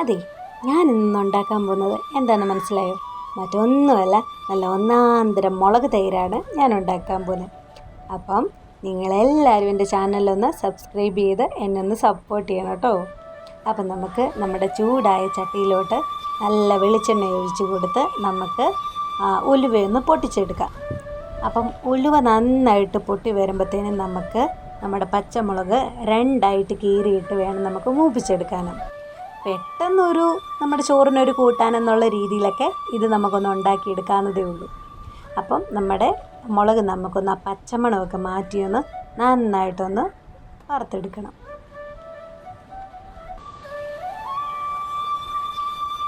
അതെ ഞാൻ ഇന്ന് ഉണ്ടാക്കാൻ പോകുന്നത് എന്താണെന്ന് മനസ്സിലായോ? മറ്റൊന്നുമല്ല നല്ല ഒന്നാന്തരം മുളക് തൈരാണ് ഞാൻ ഉണ്ടാക്കാൻ പോകുന്നത്. അപ്പം നിങ്ങളെല്ലാവരും എന്റെ ചാനലൊന്ന് സബ്സ്ക്രൈബ് ചെയ്ത് എന്നെ ഒന്ന് സപ്പോർട്ട് ചെയ്യണം കേട്ടോ. അപ്പം നമുക്ക് നമ്മുടെ ചൂടായ ചട്ടിയിലോട്ട് നല്ല വെളിച്ചെണ്ണ ഒഴിച്ച് കൊടുത്ത് നമുക്ക് ഉലുവയൊന്ന് പൊട്ടിച്ചെടുക്കാം. അപ്പം ഉലുവ നന്നായിട്ട് പൊട്ടി വരുമ്പോഴത്തേനും നമുക്ക് നമ്മുടെ പച്ചമുളക് രണ്ടായിട്ട് കീറിയിട്ട് വേണം നമുക്ക് മൂപ്പിച്ചെടുക്കാനും. പെട്ടെന്നൊരു നമ്മുടെ ചോറിനൊരു കൂട്ടാനെന്നുള്ള രീതിയിലൊക്കെ ഇത് നമുക്കൊന്ന് ഉണ്ടാക്കിയെടുക്കാവുന്നതേ ഉള്ളൂ. അപ്പം നമ്മുടെ മുളക് നമുക്കൊന്ന് ആ പച്ചമണമൊക്കെ മാറ്റിയൊന്ന് നന്നായിട്ടൊന്ന് വറുത്തെടുക്കണം.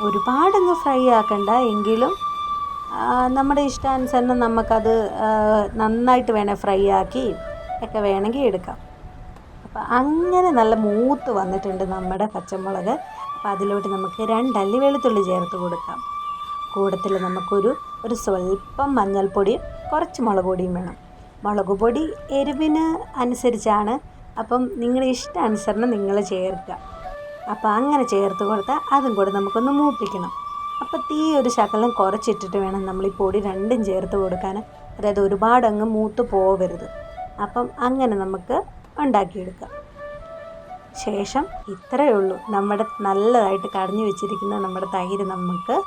ഒരുപാടങ്ങ് ഫ്രൈ ആക്കണ്ട എങ്കിലും നമ്മുടെ ഇഷ്ടാനുസരണം നമുക്കത് നന്നായിട്ട് വേണേൽ ഫ്രൈ ആക്കി ഒക്കെ വേണമെങ്കിൽ എടുക്കാം. അപ്പം അങ്ങനെ നല്ല മൂത്ത് വന്നിട്ടുണ്ട് നമ്മുടെ പച്ചമുളക്. അപ്പം അതിലോട്ട് നമുക്ക് രണ്ടല്ലി വെളുത്തുള്ളി ചേർത്ത് കൊടുക്കാം. കൂടത്തിൽ നമുക്കൊരു ഒരു സ്വല്പം മഞ്ഞൾപ്പൊടിയും കുറച്ച് മുളക് പൊടിയും വേണം. മുളക് പൊടി എരിവിന് അനുസരിച്ചാണ്. അപ്പം നിങ്ങളുടെ ഇഷ്ടാനുസരണം നിങ്ങൾ ചേർക്കുക. അപ്പോൾ അങ്ങനെ ചേർത്ത് കൊടുത്താൽ അതും കൂടെ നമുക്കൊന്ന് മൂപ്പിക്കണം. അപ്പോൾ തീ ഒരു ശകലം കുറച്ചിട്ടിട്ട് വേണം നമ്മൾ ഈ പൊടി രണ്ടും ചേർത്ത് കൊടുക്കാൻ. അതായത് ഒരുപാട് അങ്ങ് മൂത്ത് പോവരുത്. അപ്പം അങ്ങനെ നമുക്ക് ഉണ്ടാക്കിയെടുക്കാം. ശേഷം ഇത്രയേ ഉള്ളൂ. നമ്മുടെ നല്ലതായിട്ട് കടഞ്ഞു വെച്ചിരിക്കുന്ന നമ്മുടെ തൈര് നമുക്ക്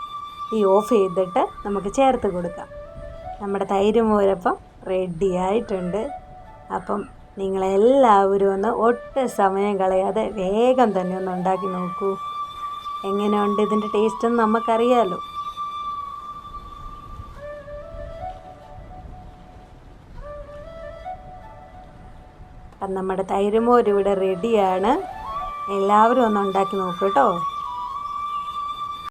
ഈ ഓഫ് ചെയ്തിട്ട് നമുക്ക് ചേർത്ത് കൊടുക്കാം. നമ്മുടെ തൈര് മോരപ്പം റെഡി ആയിട്ടുണ്ട്. അപ്പം നിങ്ങളെല്ലാവരും ഒന്ന് ഒട്ടും സമയം കളയാതെ വേഗം തന്നെ ഒന്ന് ഉണ്ടാക്കി നോക്കൂ. എങ്ങനെയുണ്ട് ഇതിന്റെ ടേസ്റ്റ് എന്ന് നമുക്കറിയാമല്ലോ അപ്പം നമ്മുടെ തൈര് മോര് ഇവിടെ റെഡിയാണ് എല്ലാവരും ഒന്ന് ഉണ്ടാക്കി നോക്കൂ കേട്ടോ.